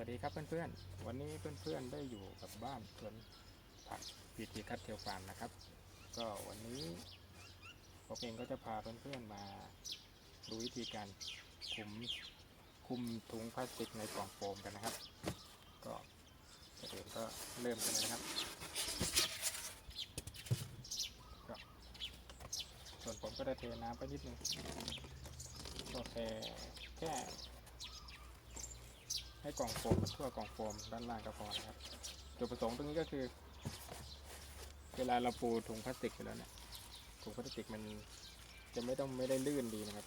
วัสดีครับเพื่อนๆ วันนี้เพื่อนๆได้อยู่กับบ้านสวนผักพีทีคัตเทลฟาร์มนะครับ ก็วันนี้ผมเองก็จะพาเพื่อนๆมาดูวิธีการคุมคุมถุงพลาสติกในกล่องโฟมกันนะครับ ก็ก่อนอื่นก็เริ่มกันเลยนะครับก็ส่วนผมก็ได้เทน้ำไปนิดนึงก็แค่แค่ ให้กล่องโฟมทั่วกล่องโฟมด้านล่างก็พอนะครับจุดประสงค์ตรงนี้ก็คือ เวลาเราปูถุงพลาสติกไปแล้วเนี่ยถุงพลาสติกมันจะไม่ต้องไม่ได้ลื่นดีนะครับ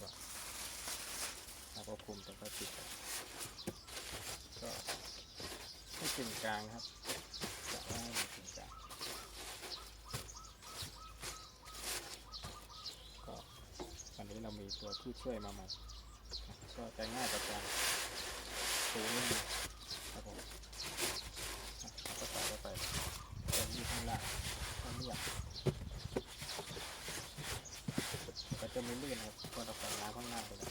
ก็เราก็คุมตรงพลาสติกก็ให้กึ่งกลางครับจะว่าให้มันกึ่งกลาง ตัวผู้ช่วยมาใหม่ก็จะง่ายต่อการตูนิดนึงครับผมก็ใส่เข้าไปเติมยืดข้างล่างข้างเลือกก็จะไม่ลื่นครับก็ต้องใส่น้ำข้างหน้าไปเลย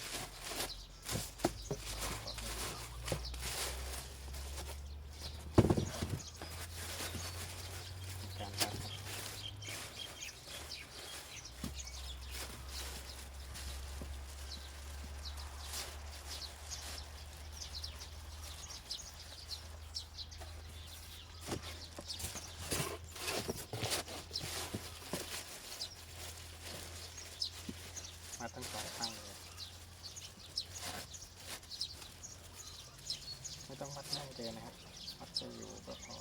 ต้องวัดแน่นยเลยนะครับมัดจะอยู่ก็พอ